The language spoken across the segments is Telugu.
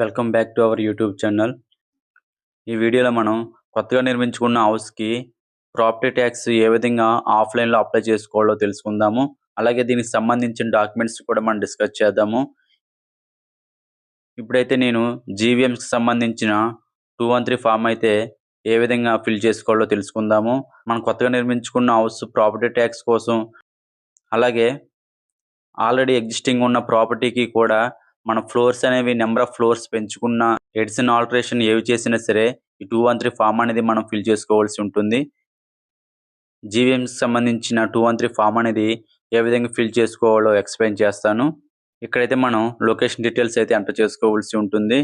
Welcome back to our YouTube channel. ఈ వీడియోలో మనం కొత్తగా నిర్మించుకున్న హౌస్కి ప్రాపర్టీ ట్యాక్స్ ఏ విధంగా ఆఫ్లైన్లో అప్లై చేసుకోవాలో తెలుసుకుందాము. అలాగే దీనికి సంబంధించిన డాక్యుమెంట్స్ కూడా మనం డిస్కస్ చేద్దాము. ఇప్పుడైతే నేను జీవీఎంస్కి సంబంధించిన టూ వన్ త్రీ ఫామ్ అయితే ఏ విధంగా ఫిల్ చేసుకోవాలో తెలుసుకుందాము. మనం కొత్తగా నిర్మించుకున్న హౌస్ ప్రాపర్టీ ట్యాక్స్ కోసం అలాగే ఆల్రెడీ ఎగ్జిస్టింగ్ ఉన్న ప్రాపర్టీకి కూడా మన ఫ్లోర్స్ అనేవి నెంబర్ ఆఫ్ ఫ్లోర్స్ పెంచుకున్న ఎడిషన్ ఆల్టరేషన్ ఏవి చేసినా సరే ఈ టూ వన్ త్రీ ఫామ్ అనేది మనం ఫిల్ చేసుకోవాల్సి ఉంటుంది. జీవీఎంకి సంబంధించిన టూ వన్ త్రీ ఫామ్ అనేది ఏ విధంగా ఫిల్ చేసుకోవాలో ఎక్స్ప్లెయిన్ చేస్తాను. ఇక్కడైతే మనం లొకేషన్ డీటెయిల్స్ అయితే ఎంటర్ చేసుకోవాల్సి ఉంటుంది.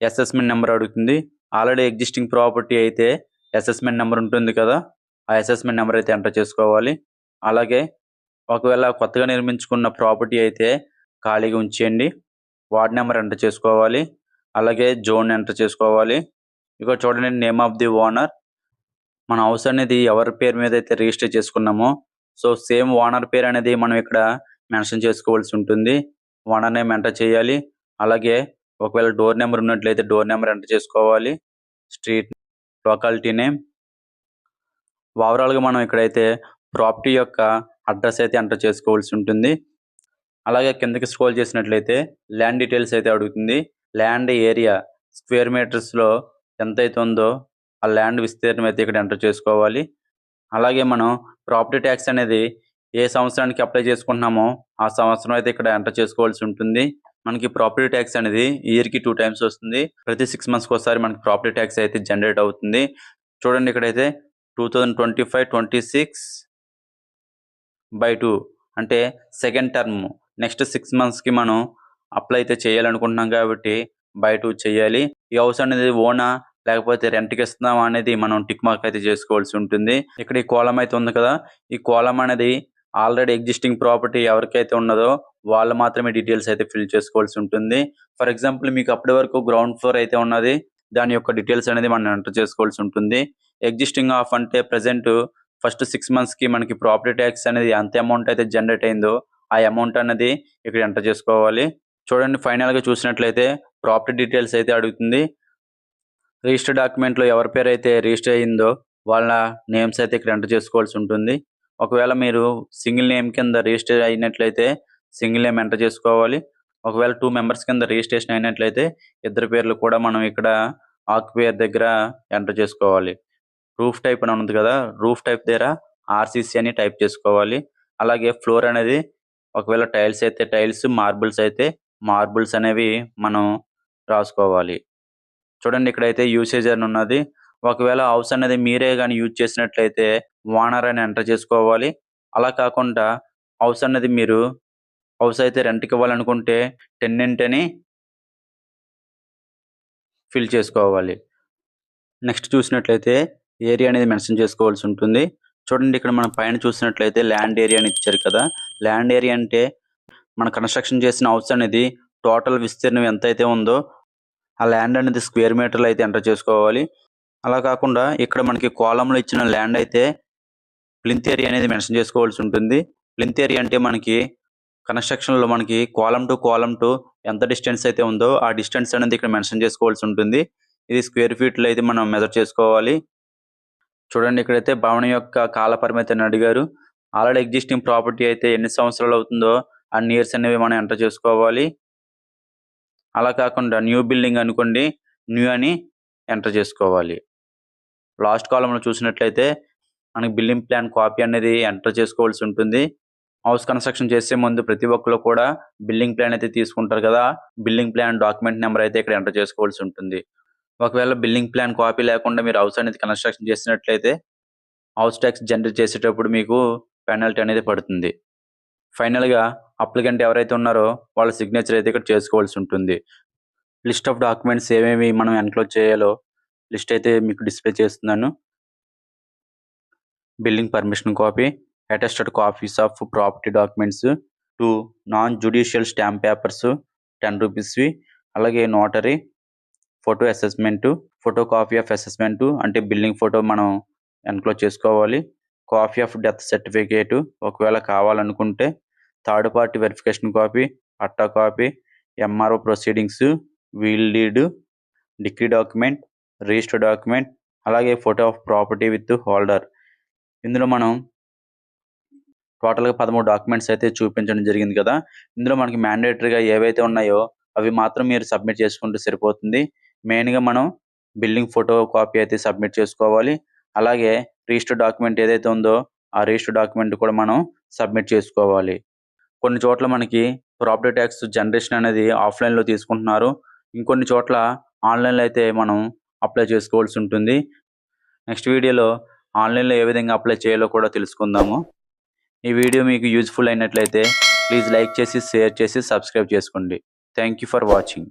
అసెస్మెంట్ నెంబర్ అడుగుతుంది. ఆల్రెడీ ఎగ్జిస్టింగ్ ప్రాపర్టీ అయితే అసెస్మెంట్ నెంబర్ ఉంటుంది కదా ఆ అసెస్మెంట్ నెంబర్ అయితే ఎంటర్ చేసుకోవాలి. అలాగే ఒకవేళ కొత్తగా నిర్మించుకున్న ప్రాపర్టీ అయితే ఖాళీగా ఉంచేయండి. వార్డ్ నెంబర్ ఎంటర్ చేసుకోవాలి. అలాగే జోన్ ఎంటర్ చేసుకోవాలి. ఇక చూడండి నేమ్ ఆఫ్ ది ఓనర్. మన హౌస్ అనేది ఎవరి పేరు మీద అయితే రిజిస్టర్ చేసుకున్నామో సో సేమ్ ఓనర్ పేరు అనేది మనం ఇక్కడ మెన్షన్ చేసుకోవాల్సి ఉంటుంది. ఓనర్ నేమ్ ఎంటర్ చేయాలి. అలాగే ఒకవేళ డోర్ నెంబర్ ఉన్నట్లయితే డోర్ నెంబర్ ఎంటర్ చేసుకోవాలి. Street locality name. ఓవరాల్గా మనం ఇక్కడైతే ప్రాపర్టీ యొక్క అడ్రస్ అయితే ఎంటర్ చేసుకోవాల్సి ఉంటుంది. అలాగే కిందకి స్క్రోల్ చేసినట్లయితే ల్యాండ్ డీటెయిల్స్ అయితే అడుగుతుంది. ల్యాండ్ ఏరియా స్క్వేర్ మీటర్స్లో ఎంత అయితే ఉందో ఆ ల్యాండ్ విస్తీర్ణం అయితే ఇక్కడ ఎంటర్ చేసుకోవాలి. అలాగే మనం ప్రాపర్టీ ట్యాక్స్ అనేది ఏ సంవత్సరానికి అప్లై చేసుకుంటున్నామో ఆ సంవత్సరం అయితే ఇక్కడ ఎంటర్ చేసుకోవాల్సి ఉంటుంది. మనకి ప్రాపర్టీ ట్యాక్స్ అనేది ఇయర్కి టూ టైమ్స్ వస్తుంది. ప్రతి సిక్స్ మంత్స్కి ఒకసారి మనకి ప్రాపర్టీ ట్యాక్స్ అయితే జనరేట్ అవుతుంది. చూడండి ఇక్కడైతే two thousand twenty five twenty six by two అంటే సెకండ్ టర్మ్ నెక్స్ట్ సిక్స్ మంత్స్కి మనం అప్లై అయితే చేయాలనుకుంటున్నాం కాబట్టి బై టూ చేయాలి. ఈ హౌస్ అనేది ఓనా లేకపోతే రెంట్కి ఇస్తున్నామా అనేది మనం టిక్ మార్క్ అయితే చేసుకోవాల్సి ఉంటుంది. ఇక్కడ ఈ కోలం అయితే ఉంది కదా ఈ కోలం అనేది ఆల్రెడీ ఎగ్జిస్టింగ్ ప్రాపర్టీ ఎవరికైతే ఉన్నదో వాళ్ళు మాత్రమే డీటెయిల్స్ అయితే ఫిల్ చేసుకోవాల్సి ఉంటుంది. ఫర్ ఎగ్జాంపుల్ మీకు అప్పటి వరకు గ్రౌండ్ ఫ్లోర్ అయితే ఉన్నది దాని యొక్క డీటెయిల్స్ అనేది మనం ఎంటర్ చేసుకోవాల్సి ఉంటుంది. ఎగ్జిస్టింగ్ ఆఫ్ అంటే ప్రజెంట్ ఫస్ట్ సిక్స్ మంత్స్కి మనకి ప్రాపర్టీ ట్యాక్స్ అనేది ఎంత అమౌంట్ అయితే జనరేట్ అయిందో ఆ అమౌంట్ అనేది ఇక్కడ ఎంటర్ చేసుకోవాలి. చూడండి ఫైనల్గా చూసినట్లయితే ప్రాపర్టీ డీటెయిల్స్ అయితే అడుగుతుంది. రిజిస్టర్ డాక్యుమెంట్లో ఎవరి పేరు అయితే రిజిస్టర్ అయ్యిందో వాళ్ళ నేమ్స్ అయితే ఇక్కడ ఎంటర్ చేసుకోవాల్సి ఉంటుంది. ఒకవేళ మీరు సింగిల్ నేమ్ కింద రిజిస్టర్ అయినట్లయితే సింగిల్ నేమ్ ఎంటర్ చేసుకోవాలి. ఒకవేళ టూ మెంబర్స్ కింద రిజిస్ట్రేషన్ అయినట్లయితే ఇద్దరు పేర్లు కూడా మనం ఇక్కడ ఆక్యుపేర్ దగ్గర ఎంటర్ చేసుకోవాలి. రూఫ్ టైప్ అని ఉంది కదా రూఫ్ టైప్ దగ్గర ఆర్సీసీ అని టైప్ చేసుకోవాలి. అలాగే ఫ్లోర్ అనేది ఒకవేళ టైల్స్ అయితే టైల్స్ మార్బుల్స్ అయితే మార్బుల్స్ అనేవి మనం రాసుకోవాలి. చూడండి ఇక్కడైతే యూసేజ్ అని ఉన్నది. ఒకవేళ హౌస్ అనేది మీరే కానీ యూజ్ చేసినట్లయితే ఓనర్ అని ఎంటర్ చేసుకోవాలి. అలా కాకుండా హౌస్ అనేది మీరు హౌస్ అయితే రెంట్కి ఇవ్వాలనుకుంటే టెన్నెంట్ అని ఫిల్ చేసుకోవాలి. నెక్స్ట్ చూసినట్లయితే ఏరియా అనేది మెన్షన్ చేసుకోవాల్సి ఉంటుంది. చూడండి ఇక్కడ మనం పైన చూసినట్లయితే ల్యాండ్ ఏరియా అని ఇచ్చారు కదా. ల్యాండ్ ఏరియా అంటే మన కన్స్ట్రక్షన్ చేసిన హౌస్ అనేది టోటల్ విస్తీర్ణం ఎంత అయితే ఉందో ఆ ల్యాండ్ అనేది స్క్వేర్ మీటర్లు అయితే ఎంటర్ చేసుకోవాలి. అలా కాకుండా ఇక్కడ మనకి కోలంలో ఇచ్చిన ల్యాండ్ అయితే ప్లింత్ ఏరియా అనేది మెన్షన్ చేసుకోవాల్సి ఉంటుంది. ప్లింత్ ఏరియా అంటే మనకి కన్స్ట్రక్షన్లో మనకి కోలం టు కోలం టు ఎంత డిస్టెన్స్ అయితే ఉందో ఆ డిస్టెన్స్ అనేది ఇక్కడ మెన్షన్ చేసుకోవాల్సి ఉంటుంది. ఇది స్క్వేర్ ఫీట్లో అయితే మనం మెజర్ చేసుకోవాలి. చూడండి ఇక్కడైతే భవనం యొక్క కాల పరిమితి అని అడిగారు. ఆల్రెడీ ఎగ్జిస్టింగ్ ప్రాపర్టీ అయితే ఎన్ని సంవత్సరాలు అవుతుందో అన్ని ఇయర్స్ అనేవి మనం ఎంటర్ చేసుకోవాలి. అలా కాకుండా న్యూ బిల్డింగ్ అనుకోండి న్యూ అని ఎంటర్ చేసుకోవాలి. లాస్ట్ కాలంలో చూసినట్లయితే మనకి బిల్డింగ్ ప్లాన్ కాపీ అనేది ఎంటర్ చేసుకోవాల్సి ఉంటుంది. హౌస్ కన్స్ట్రక్షన్ చేసే ముందు ప్రతి ఒక్కరు కూడా బిల్డింగ్ ప్లాన్ అయితే తీసుకుంటారు కదా. బిల్డింగ్ ప్లాన్ డాక్యుమెంట్ నెంబర్ అయితే ఇక్కడ ఎంటర్ చేసుకోవాల్సి ఉంటుంది. ఒకవేళ బిల్డింగ్ ప్లాన్ కాపీ లేకుండా మీరు హౌస్ అనేది కన్స్ట్రక్షన్ చేసినట్లయితే హౌస్ ట్యాక్స్ జనరేట్ చేసేటప్పుడు మీకు పెనాల్టీ అనేది పడుతుంది. ఫైనల్గా అప్లికెంట్ ఎవరైతే ఉన్నారో వాళ్ళ సిగ్నేచర్ అయితే ఇక్కడ చేసుకోవాల్సి ఉంటుంది. లిస్ట్ ఆఫ్ డాక్యుమెంట్స్ ఏమేమి మనం ఎన్క్లోజ్ చేయాలో లిస్ట్ అయితే మీకు డిస్ప్లే చేస్తున్నాను. Building permission copy attested copies of property documents two non judicial stamp papers ten రూపీస్వి అలాగే notary photo assessment photo copy of assessment అంటే బిల్డింగ్ ఫోటో మనం ఎన్క్లోజ్ చేసుకోవాలి. కాపీ ఆఫ్ డెత్ సర్టిఫికేట్ ఒకవేళ కావాలనుకుంటే థర్డ్ పార్టీ వెరిఫికేషన్ కాపీ అట్టా copy MRO proceedings will deed decree document register document అలాగే photo of property with holder. ఇందులో మనం టోటల్గా పదమూడు డాక్యుమెంట్స్ అయితే చూపించడం జరిగింది కదా. ఇందులో మనకి మ్యాండేటరీగా ఏవైతే ఉన్నాయో అవి మాత్రం మీరు సబ్మిట్ చేసుకుంటే సరిపోతుంది. మెయిన్గా మనం బిల్డింగ్ ఫోటో కాపీ అయితే సబ్మిట్ చేసుకోవాలి. అలాగే రిజిస్టర్ డాక్యుమెంట్ ఏదైతే ఉందో ఆ రిజిస్టర్ డాక్యుమెంట్ కూడా మనం సబ్మిట్ చేసుకోవాలి. కొన్ని చోట్ల మనకి ప్రాపర్టీ ట్యాక్స్ జనరేషన్ అనేది ఆఫ్లైన్లో తీసుకుంటున్నారు. ఇంకొన్ని చోట్ల ఆన్లైన్లో అయితే మనం అప్లై చేసుకోవాల్సి ఉంటుంది. నెక్స్ట్ వీడియోలో ఆన్లైన్లో ఏ విధంగా అప్లై చేయాలో కూడా తెలుసుకుందాము. ఈ వీడియో మీకు యూజ్ఫుల్ అయినట్లయితే ప్లీజ్ లైక్ చేసి షేర్ చేసి సబ్స్క్రైబ్ చేసుకోండి. Thank you for watching